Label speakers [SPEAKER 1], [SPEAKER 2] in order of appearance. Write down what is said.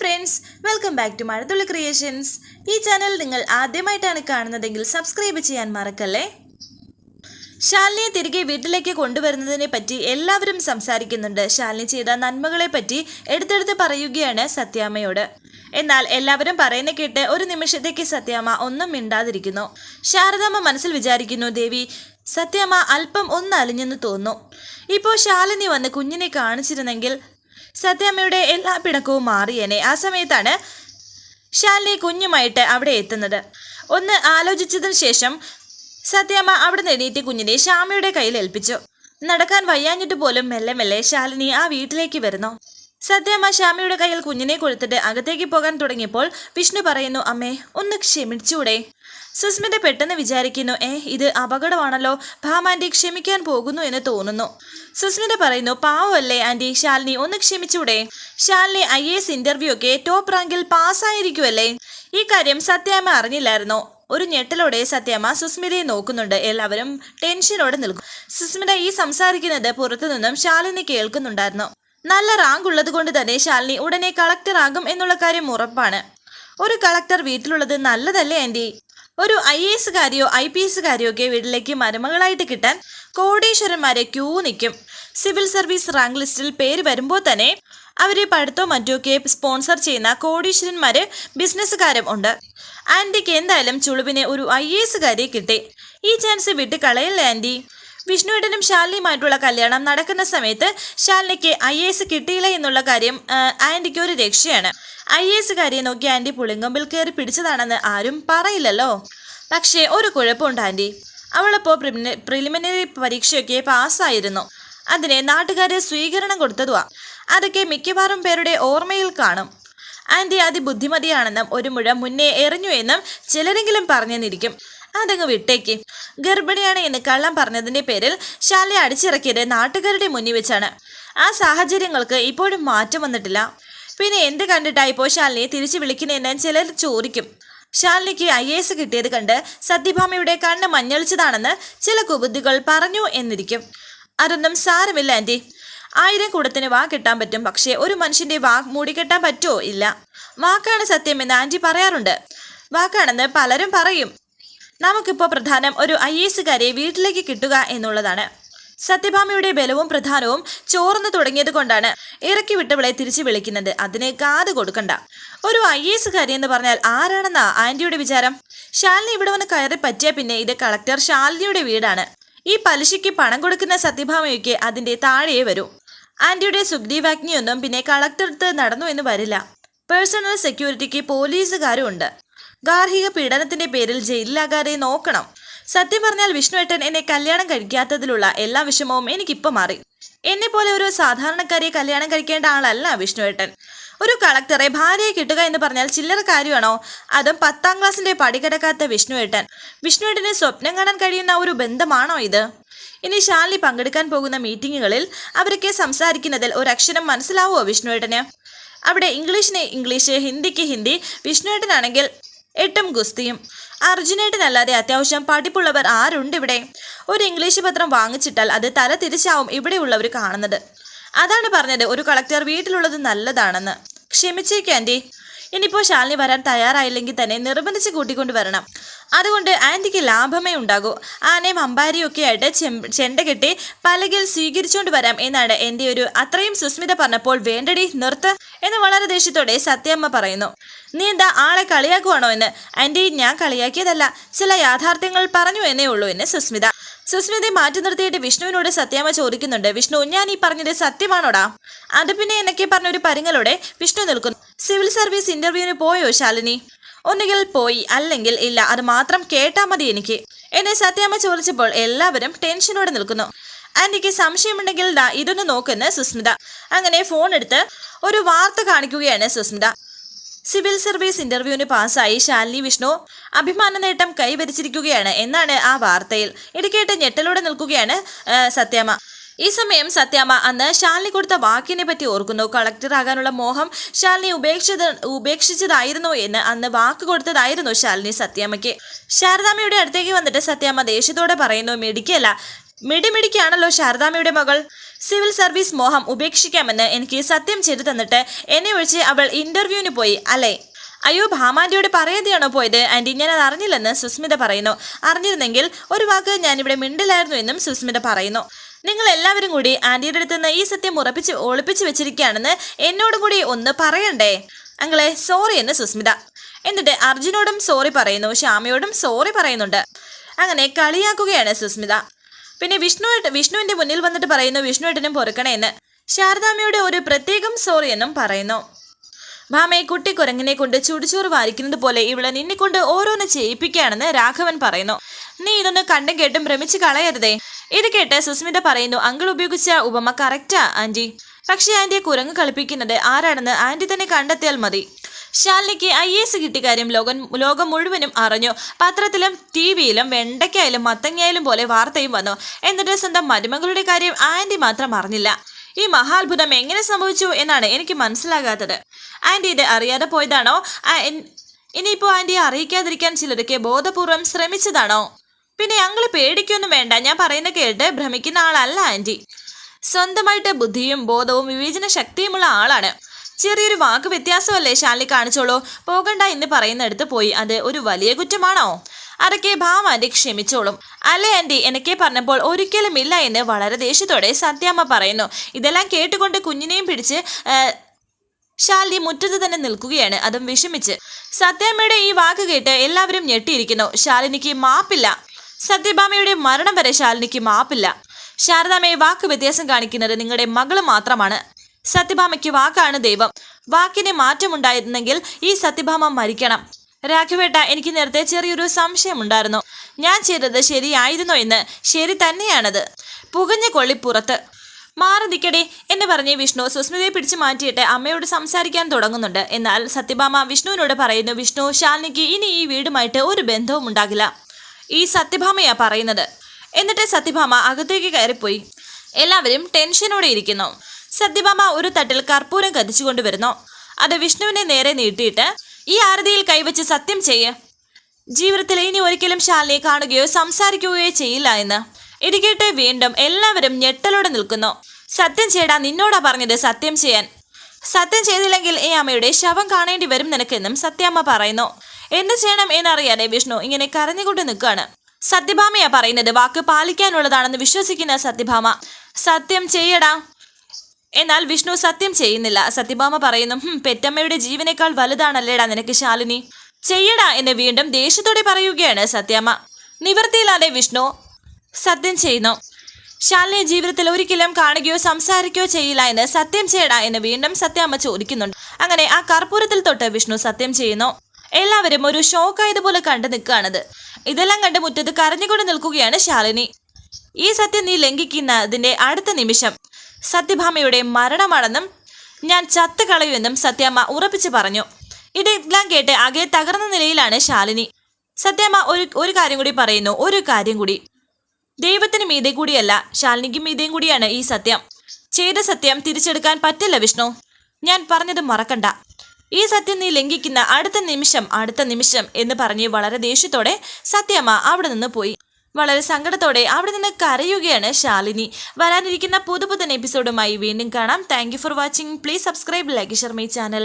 [SPEAKER 1] Friends welcome back to Mazhathulli creations ഈ channel നിങ്ങൾ ആദ്യമായിട്ടാണ് കാണുന്നതെങ്കിൽ സബ്സ്ക്രൈബ് ചെയ്യാൻ മറക്കല്ലേ? ശാലിനിയെ തിരികെ വീട്ടിലേക്ക് കൊണ്ടുവരുന്നതിനെ പറ്റി എല്ലാവരും സംസാരിക്കുന്നുണ്ട്. ശാലിനി ചെയ്ത നന്മകളെ പറ്റി എടുത്തെടുത്ത് പറയുകയാണ് സത്യാമ്മയോട്. എന്നാൽ എല്ലാവരും പറയുന്ന കേട്ട് ഒരു നിമിഷത്തേക്ക് സത്യാമ്മ ഒന്നും മിണ്ടാതിരിക്കുന്നു. ശാരദാമ്മ മനസ്സിൽ വിചാരിക്കുന്നു ദേവി സത്യാമ്മ അല്പം ഒന്ന് അലിഞ്ഞെന്ന് തോന്നുന്നു. ഇപ്പോൾ ശാലിനി വന്ന് കുഞ്ഞിനെ കാണിച്ചിരുന്നെങ്കിൽ സത്യാമ്മയുടെ എല്ലാ പിണക്കവും മാറിയേനെ ആ സമയത്താണ് ശാലിനി കുഞ്ഞുമായിട്ട് അവിടെ എത്തുന്നത്. ഒന്ന് ആലോചിച്ചതിന് ശേഷം സത്യാമ്മ അവിടെ എണീറ്റ് കുഞ്ഞിനെ ശ്യാമയുടെ കയ്യിൽ ഏൽപ്പിച്ചു. നടക്കാൻ വയ്യാഞ്ഞിട്ട് പോലും മെല്ലെ മെല്ലെ ശാലിനി ആ വീട്ടിലേക്ക് വരുന്നു. സത്യാമ്മ ശ്യാമയുടെ കയ്യിൽ കുഞ്ഞിനെ കൊടുത്തിട്ട് അകത്തേക്ക് പോകാൻ തുടങ്ങിയപ്പോൾ വിഷ്ണു പറയുന്നു അമ്മേ ഒന്ന് ക്ഷമിച്ചൂടെ. സുസ്മിത പെട്ടെന്ന് വിചാരിക്കുന്നു ഏ ഇത് അപകടമാണല്ലോ. ഭാമാന്റി ക്ഷമിക്കാൻ പോകുന്നു എന്ന് തോന്നുന്നു. സുസ്മിത പറയുന്നു പാവമല്ലേ ആന്റി ശാലിനി ഒന്ന് ക്ഷമിച്ചൂടെ. ശാലിനി ഐ എസ് ഇന്റർവ്യൂ ഒക്കെ ടോപ്പ് റാങ്കിൽ പാസ്സായിരിക്കുമല്ലേ ഈ കാര്യം സത്യാമ്മ അറിഞ്ഞില്ലായിരുന്നു? ഒരു ഞെട്ടലോടെ സത്യാമ്മ സുസ്മിതയെ നോക്കുന്നുണ്ട്. എല്ലാവരും ടെൻഷനോടെ നിൽക്കും. സുസ്മിത ഈ സംസാരിക്കുന്നത് പുറത്തുനിന്നും ശാലിനി കേൾക്കുന്നുണ്ടായിരുന്നു. നല്ല റാങ്ക് ഉള്ളത് കൊണ്ട് തന്നെ ശാലിനി ഉടനെ കളക്ടർ ആകും എന്നുള്ള കാര്യം ഉറപ്പാണ്. ഒരു കളക്ടർ വീട്ടിലുള്ളത് നല്ലതല്ലേ ആന്റി ഒരു ഐ എ എസുകാരിയോ ഐ പി എസുകാരിയോ ഒക്കെ വീട്ടിലേക്ക് മരുമകളായിട്ട് കിട്ടാൻ കോടീശ്വരന്മാരെ ക്യൂ നിൽക്കും സിവിൽ സർവീസ് റാങ്ക് ലിസ്റ്റിൽ പേര് വരുമ്പോൾ തന്നെ അവരെ പഠിത്തോ മറ്റോ ഒക്കെ സ്പോൺസർ ചെയ്യുന്ന കോടീശ്വരന്മാര് ബിസിനസ്സുകാരും ഉണ്ട്. ആന്റിക്ക് എന്തായാലും ചുളുവിനെ ഒരു ഐ എ എസുകാരിയെ കിട്ടി. ഈ ചാൻസ് വിട്ട് കളയല്ലേ ആന്റി വിഷ്ണുവേട്ടനും ശാലിനിയുമായിട്ടുള്ള കല്യാണം നടക്കുന്ന സമയത്ത് ശാലിനിക്ക് ഐ എസ് കിട്ടിയില്ല എന്നുള്ള കാര്യം ആന്റിക്ക് ഒരു രക്ഷയാണ്. ഐ എ എസുകാരിയെ നോക്കി ആന്റി പുളിങ്കമ്പിൽ കയറി പിടിച്ചതാണെന്ന് ആരും പറയില്ലല്ലോ. പക്ഷേ ഒരു കുഴപ്പമുണ്ട് ആന്റി അവളപ്പോൾ പ്രിലിമിനറി പരീക്ഷയൊക്കെ പാസ്സായിരുന്നു. അതിനെ നാട്ടുകാർ സ്വീകരണം കൊടുത്തതുവാ. അതൊക്കെ മിക്കവാറും പേരുടെ ഓർമ്മയിൽ കാണും. ആന്റി അതിബുദ്ധിമതിയാണെന്നും ഒരു മുഴ മുന്നേ എറിഞ്ഞു എന്നും ചിലരെങ്കിലും പറഞ്ഞെന്നിരിക്കും. അതങ്ങ് വിട്ടേക്ക്. ഗർഭിണിയാണ് എന്ന് കള്ളം പറഞ്ഞതിന്റെ പേരിൽ ശാലി അടിച്ചിറക്കിയത് നാട്ടുകാരുടെ മുന്നിൽ വെച്ചാണ്. ആ സാഹചര്യങ്ങൾക്ക് ഇപ്പോഴും മാറ്റം വന്നിട്ടില്ല. പിന്നെ എന്ത് കണ്ടിട്ടാ ഇപ്പോൾ ശാലിനെ തിരിച്ചു വിളിക്കുന്നതെന്ന് ചിലർ ചോദിക്കും. ശാലിനിക്ക് ഐ എസ് കിട്ടിയത് കണ്ട് സത്യഭാമയുടെ കണ്ണ് മഞ്ഞളിച്ചതാണെന്ന് ചില കുബുദ്ധികൾ പറഞ്ഞു എന്നിരിക്കും. അതൊന്നും സാരമില്ല ആന്റി ആയിരം കൂടത്തിന് വാ കിട്ടാൻ പറ്റും. പക്ഷേ ഒരു മനുഷ്യന്റെ വാ മൂടിക്കെട്ടാൻ പറ്റുമോ ഇല്ല. വാക്കാണ് സത്യമെന്ന് ആന്റി പറയാറുണ്ട്. വാക്കാണെന്ന് പലരും പറയും. നമുക്കിപ്പോൾ പ്രധാനം ഒരു ഐ എസുകാരെ വീട്ടിലേക്ക് കിട്ടുക എന്നുള്ളതാണ്. സത്യഭാമയുടെ ബലവും പ്രധാനവും ചോർന്നു തുടങ്ങിയത് കൊണ്ടാണ് ഇറക്കി വിട്ടവളെ തിരിച്ചു വിളിക്കുന്നത്. അതിന് കാത് കൊടുക്കണ്ട. ഒരു ഐ എസുകാരി എന്ന് പറഞ്ഞാൽ ആരാണെന്നാ ആന്റിയുടെ വിചാരം? ശാലിനി ഇവിടെ വന്ന് കയറി പറ്റിയ പിന്നെ ഇത് കളക്ടർ ശാലിനിയുടെ വീടാണ്. ഈ പലിശയ്ക്ക് പണം കൊടുക്കുന്ന സത്യഭാമയൊക്കെ അതിന്റെ താഴെയേ വരൂ. ആന്റിയുടെ സുഗ്രീവാഗ്നിയൊന്നും പിന്നെ കളക്ടർക്ക് നടന്നു എന്ന് വരില്ല. പേഴ്സണൽ സെക്യൂരിറ്റിക്ക് പോലീസുകാരും ഉണ്ട്. ഗാർഹിക പീഡനത്തിന്റെ പേരിൽ ജയിലിലാകാതെ നോക്കണം. സത്യം പറഞ്ഞാൽ വിഷ്ണുവേട്ടൻ എന്നെ കല്യാണം കഴിക്കാത്തതിലുള്ള എല്ലാ വിഷമവും എനിക്കിപ്പോൾ മാറി. എന്നെ പോലെ ഒരു സാധാരണക്കാരെ കല്യാണം കഴിക്കേണ്ട ആളല്ല വിഷ്ണുവേട്ടൻ. ഒരു കളക്ടറെ ഭാര്യയെ കിട്ടുക എന്ന് പറഞ്ഞാൽ ചില്ലറ കാര്യമാണോ? അതും പത്താം ക്ലാസ്സിന്റെ പടി കിടക്കാത്ത വിഷ്ണുവേട്ടൻ. വിഷ്ണുവേട്ടന് സ്വപ്നം കാണാൻ കഴിയുന്ന ഒരു ബന്ധമാണോ ഇത്? ഇനി ശാലിനി പങ്കെടുക്കാൻ പോകുന്ന മീറ്റിങ്ങുകളിൽ അവരൊക്കെ സംസാരിക്കുന്നതിൽ ഒരക്ഷരം മനസ്സിലാവുമോ വിഷ്ണുവേട്ടന്? അവിടെ ഇംഗ്ലീഷിന് ഇംഗ്ലീഷ് ഹിന്ദിക്ക് ഹിന്ദി വിഷ്ണുവേട്ടനാണെങ്കിൽ എട്ടും ഗുസ്തിയും. അർജുനേട്ടനല്ലാതെ അത്യാവശ്യം പഠിപ്പുള്ളവർ ആരുണ്ട് ഇവിടെ? ഒരു ഇംഗ്ലീഷ് പത്രം വാങ്ങിച്ചിട്ടാൽ അത് തല തിരിച്ചാവും ഇവിടെയുള്ളവർ കാണുന്നത്. അതാണ് പറഞ്ഞത് ഒരു കളക്ടർ വീട്ടിലുള്ളത് നല്ലതാണെന്ന്. ക്ഷമിച്ചേക്ക് ഇനിയിപ്പോൾ ശാലിനി വരാൻ തയ്യാറായില്ലെങ്കിൽ തന്നെ നിർബന്ധിച്ച് കൂട്ടിക്കൊണ്ട് വരണം. അതുകൊണ്ട് ആന്റിക്ക് ലാഭമേ ഉണ്ടാകൂ. ആനയും അമ്പാരിയും ഒക്കെ ആയിട്ട് ചെണ്ട കെട്ടി പലകിൽ സ്വീകരിച്ചുകൊണ്ട് വരാം എന്നാണ് എന്റെ ഒരു അത്രയും സുസ്മിത പറഞ്ഞപ്പോൾ വേണ്ടടി നിർത്ത് എന്ന് വളരെ ദേഷ്യത്തോടെ സത്യമ്മ പറയുന്നു. നീ എന്താ ആളെ കളിയാക്കുവാണോ എന്ന്? ആന്റി ഞാൻ കളിയാക്കിയതല്ല. ചില യാഥാർത്ഥ്യങ്ങൾ പറഞ്ഞു എന്നേ ഉള്ളൂ എന്ന് സുസ്മിത. സുസ്മിതയെ മാറ്റി നിർത്തിയിട്ട് വിഷ്ണുവിനോട് സത്യാമ്മ ചോദിക്കുന്നുണ്ട്. വിഷ്ണു ഞാൻ ഈ പറഞ്ഞത് സത്യമാണോടാ? അത് പിന്നെ എന്നൊക്കെ പറഞ്ഞൊരു പരിങ്ങലോടെ വിഷ്ണു നിൽക്കുന്നു. സിവിൽ സർവീസ് ഇന്റർവ്യൂവിന് പോയോ ശാലിനി? ഒന്നുകിൽ പോയി അല്ലെങ്കിൽ ഇല്ല അത് മാത്രം കേട്ടാ മതി എനിക്ക്. എന്നെ സത്യാമ്മ ചോദിച്ചപ്പോൾ എല്ലാവരും ടെൻഷനോടെ നിൽക്കുന്നു. ആന്റിക്ക് സംശയമുണ്ടെങ്കിൽ ദാ ഇതൊന്ന് നോക്കുന്ന സുസ്മിത. അങ്ങനെ ഫോൺ എടുത്ത് ഒരു വാർത്ത കാണിക്കുകയാണ് സുസ്മിത. സിവിൽ സർവീസ് ഇന്റർവ്യൂവിന് പാസ്സായി ശാലിനി വിഷ്ണു അഭിമാന നേട്ടം കൈവരിച്ചിരിക്കുകയാണ് എന്നാണ് ആ വാർത്തയിൽ. ഇടുക്കേട്ട് കേട്ട് ഞെട്ടലോടെ നിൽക്കുകയാണ് സത്യാമ്മ. ഈ സമയം സത്യാമ്മ അന്ന് ശാലിനി കൊടുത്ത വാക്കിനെ പറ്റി ഓർക്കുന്നു. കളക്ടർ ആകാനുള്ള മോഹം ശാലിനി ഉപേക്ഷിത ഉപേക്ഷിച്ചതായിരുന്നു എന്ന് അന്ന് വാക്ക് കൊടുത്തതായിരുന്നു ശാലിനി സത്യാമ്മയ്ക്ക്. ശാരദാമ്മയുടെ അടുത്തേക്ക് വന്നിട്ട് സത്യാമ്മ ദേഷ്യത്തോടെ പറയുന്നു മിടിക്കല്ല മിടിമിടിക്കാണല്ലോ ശാരദാമ്മയുടെ മകൾ. സിവിൽ സർവീസ് മോഹം ഉപേക്ഷിക്കാമെന്ന് എനിക്ക് സത്യം ചെയ്തു തന്നിട്ട് എന്നെ ഒഴിച്ച് അവൾ ഇന്റർവ്യൂവിന് പോയി അല്ലേ? അയ്യോ ഭാമാന്റിയോട് പറയാതെയാണോ പോയത്? ആന്റി ഞാൻ അത് അറിഞ്ഞില്ലെന്ന് സുസ്മിത പറയുന്നു. അറിഞ്ഞിരുന്നെങ്കിൽ ഒരു വാക്ക് ഞാനിവിടെ മിണ്ടില്ലായിരുന്നു എന്നും സുസ്മിത പറയുന്നു. നിങ്ങൾ എല്ലാവരും കൂടി ആന്റിയുടെ അടുത്ത് നിന്ന് ഈ സത്യം ഉറപ്പിച്ച് ഒളിപ്പിച്ച് വെച്ചിരിക്കുകയാണെന്ന് എന്നോടും കൂടി ഒന്ന് പറയണ്ടേ? അങ്ങളെ സോറി എന്ന് സുസ്മിത. എന്നിട്ട് അർജുനോടും സോറി പറയുന്നു ശ്യാമയോടും സോറി പറയുന്നുണ്ട്. അങ്ങനെ കളിയാക്കുകയാണ് സുസ്മിത. പിന്നെ വിഷ്ണു വിഷ്ണുവിന്റെ മുന്നിൽ വന്നിട്ട് പറയുന്നു വിഷ്ണുവേട്ടനും പൊറുക്കണേ എന്ന്. ശാരദാമ്മയുടെ ഒരു പ്രത്യേകം സോറി എന്നും പറയുന്നു. ഭാമയെ കുട്ടി കുരങ്ങിനെ കൊണ്ട് ചുടുചോറ് വാരിക്കുന്നത് പോലെ ഇവളെ നിന്നെ കൊണ്ട് ഓരോന്ന് ചെയ്യിപ്പിക്കുകയാണെന്ന് രാഘവൻ പറയുന്നു. നീ ഇതൊന്ന് കണ്ടും കേട്ടും ഭ്രമിച്ച് കളയരുതേ. ഇത് കേട്ട് സുസ്മിത പറയുന്നു അങ്കിൾ ഉപയോഗിച്ച ഉപമ കറക്റ്റാ ആന്റി. പക്ഷേ ആന്റിയെ കുരങ്ങ് കളിപ്പിക്കുന്നത് ആരാണെന്ന് ആന്റി തന്നെ കണ്ടെത്തിയാൽ മതി. ശാലിനിക്ക് ഐ എസ് കിട്ടിയ കാര്യം ലോകം ലോകം മുഴുവനും അറിഞ്ഞു. പത്രത്തിലും ടി വിയിലും വെണ്ടയ്ക്കായാലും മത്തങ്ങയായാലും പോലെ വാർത്തയും വന്നു. എന്നിട്ട് സ്വന്തം മരുമകളുടെ കാര്യം ആന്റി മാത്രം അറിഞ്ഞില്ല. ഈ മഹാത്ഭുതം എങ്ങനെ സംഭവിച്ചു എന്നാണ് എനിക്ക് മനസ്സിലാകാത്തത്. ആന്റി ഇത് അറിയാതെ പോയതാണോ? ഇനിയിപ്പോൾ ആന്റിയെ അറിയിക്കാതിരിക്കാൻ ചിലരൊക്കെ ബോധപൂർവം ശ്രമിച്ചതാണോ? പിന്നെ ഞങ്ങൾ പേടിക്കൊന്നും വേണ്ട. ഞാൻ പറയുന്ന കേട്ട് ഭ്രമിക്കുന്ന ആളല്ല ആന്റി സ്വന്തമായിട്ട് ബുദ്ധിയും ബോധവും വിവേചന ശക്തിയുമുള്ള ആളാണ്. ചെറിയൊരു വാക്ക് വ്യത്യാസമല്ലേ ഷാലി കാണിച്ചോളൂ? പോകണ്ട എന്ന് പറയുന്നിടത്ത് പോയി. അത് ഒരു വലിയ കുറ്റമാണോ? അതൊക്കെ ഭാമാന്റെ ക്ഷമിച്ചോളും. അല്ലേ ആന്റി എനിക്കേ പറഞ്ഞപ്പോൾ ഒരിക്കലും ഇല്ല എന്ന് വളരെ ദേഷ്യത്തോടെ സത്യാമ്മ പറയുന്നു. ഇതെല്ലാം കേട്ടുകൊണ്ട് കുഞ്ഞിനെയും പിടിച്ച് ശാലിനി മുറ്റത്ത് തന്നെ നിൽക്കുകയാണ്. അതും വിഷമിച്ച്. സത്യാമ്മയുടെ ഈ വാക്ക് കേട്ട് എല്ലാവരും ഞെട്ടിയിരിക്കുന്നു. ശാലിനിക്ക് മാപ്പില്ല. സത്യഭാമയുടെ മരണം വരെ ശാലിനിക്ക് മാപ്പില്ല. ശാരദാമയെ വാക്ക് വ്യത്യാസം കാണിക്കുന്നത് നിങ്ങളുടെ മകൾ മാത്രമാണ്. സത്യഭാമയ്ക്ക് വാക്കാണ് ദൈവം. വാക്കിന് മാറ്റമുണ്ടായിരുന്നെങ്കിൽ ഈ സത്യഭാമ മരിക്കണം. രാഘവേട്ട എനിക്ക് നേരത്തെ ചെറിയൊരു സംശയമുണ്ടായിരുന്നു. ഞാൻ ചെയ്തത് ശരിയായിരുന്നോ എന്ന്. ശരി തന്നെയാണത്. പുകഞ്ഞ കൊള്ളി പുറത്ത് മാറി നിൽക്കടേ എന്ന് പറഞ്ഞ് വിഷ്ണു സുസ്മിതയെ പിടിച്ചു മാറ്റിയിട്ട് അമ്മയോട് സംസാരിക്കാൻ തുടങ്ങുന്നുണ്ട്. എന്നാൽ സത്യഭാമ വിഷ്ണുവിനോട് പറയുന്നു വിഷ്ണു ശാലിനിക്ക് ഇനി ഈ വീടുമായിട്ട് ഒരു ബന്ധവും ഉണ്ടാകില്ല ഈ സത്യഭാമയാ പറയുന്നത്. എന്നിട്ട് സത്യഭാമ അകത്തേക്ക് കയറിപ്പോയി. എല്ലാവരും ടെൻഷനോടെ ഇരിക്കുന്നു. സത്യഭാമ ഒരു തട്ടിൽ കർപ്പൂരം കത്തിച്ചുകൊണ്ട് വരുന്നു അത് വിഷ്ണുവിനെ നേരെ നീട്ടിയിട്ട് ഈ ആരതിയിൽ കൈവച്ച് സത്യം ചെയ്യ്. ജീവിതത്തിൽ ഇനി ഒരിക്കലും ശാലിനെ കാണുകയോ സംസാരിക്കുകയോ ചെയ്യില്ല എന്ന്. ഇത് കേട്ട് വീണ്ടും എല്ലാവരും ഞെട്ടലോടെ നിൽക്കുന്നു. സത്യം ചെയ്യടാ നിന്നോടാ പറഞ്ഞത് സത്യം ചെയ്യാൻ. സത്യം ചെയ്തില്ലെങ്കിൽ ഈ അമ്മയുടെ ശവം കാണേണ്ടി വരും നിനക്കെന്നും സത്യാമ്മ പറയുന്നു. എന്ത് ചെയ്യണം എന്നറിയാതെ വിഷ്ണു ഇങ്ങനെ കരഞ്ഞുകൊണ്ട് നിൽക്കുകയാണ്. സത്യഭാമയാ പറയുന്നത്. വാക്ക് പാലിക്കാനുള്ളതാണെന്ന് വിശ്വസിക്കുന്ന സത്യഭാമ. സത്യം ചെയ്യടാ. എന്നാൽ വിഷ്ണു സത്യം ചെയ്യുന്നില്ല. സത്യഭാമ പറയുന്നു പെറ്റമ്മയുടെ ജീവനേക്കാൾ വലുതാണല്ലേടാ നിനക്ക് ശാലിനി? ചെയ്യടാ എന്ന് വീണ്ടും ദേഷ്യത്തോടെ പറയുകയാണ് സത്യമ്മ. നിവൃത്തിയില്ലാതെ വിഷ്ണു. സത്യം ചെയ്യുന്നു. ശാലിനെ ജീവിതത്തിൽ ഒരിക്കലും കാണുകയോ സംസാരിക്കുകയോ ചെയ്യില്ല എന്ന് സത്യം ചെയ്യടാ എന്ന് വീണ്ടും സത്യാമ്മ ചോദിക്കുന്നുണ്ട്. അങ്ങനെ ആ കർപ്പൂരത്തിൽ തൊട്ട് വിഷ്ണു സത്യം ചെയ്യുന്നു. എല്ലാവരും ഒരു ഷോക്കായതുപോലെ കണ്ടു നിൽക്കുകയാണത്. ഇതെല്ലാം കണ്ട് മുറ്റത്ത് കരഞ്ഞുകൊണ്ട് നിൽക്കുകയാണ് ശാലിനി. ഈ സത്യം നീ ലംഘിക്കുന്നതിന്റെ അടുത്ത നിമിഷം. സത്യഭാമയുടെ മരണമാണെന്നും ഞാൻ ചത്ത് കളയുമെന്നും സത്യാമ്മ ഉറപ്പിച്ചു പറഞ്ഞു. ഇതെല്ലാം കേട്ട് അകെ തകർന്ന നിലയിലാണ് ശാലിനി. സത്യാമ്മ ഒരു ഒരു കാര്യം കൂടി പറയുന്നു ഒരു കാര്യം കൂടി. ദൈവത്തിന് മീതെ കൂടിയല്ല ശാലിനിക്കും മീതെയും കൂടിയാണ് ഈ സത്യം. ചെയ്ത സത്യം തിരിച്ചെടുക്കാൻ പറ്റില്ല വിഷ്ണു. ഞാൻ പറഞ്ഞത് മറക്കണ്ട. ഈ സത്യം നീ ലംഘിക്കുന്ന അടുത്ത നിമിഷം അടുത്ത നിമിഷം എന്ന് പറഞ്ഞ് വളരെ ദേഷ്യത്തോടെ സത്യമ്മ അവിടെ നിന്ന് പോയി. വളരെ സങ്കടത്തോടെ അവിടെ നിന്ന് കരയുകയാണ് ശാലിനി. വരാനിരിക്കുന്ന പുതുപുതൻ എപ്പിസോഡുമായി വീണ്ടും കാണാം. Thank for watching please subscribe like share my channel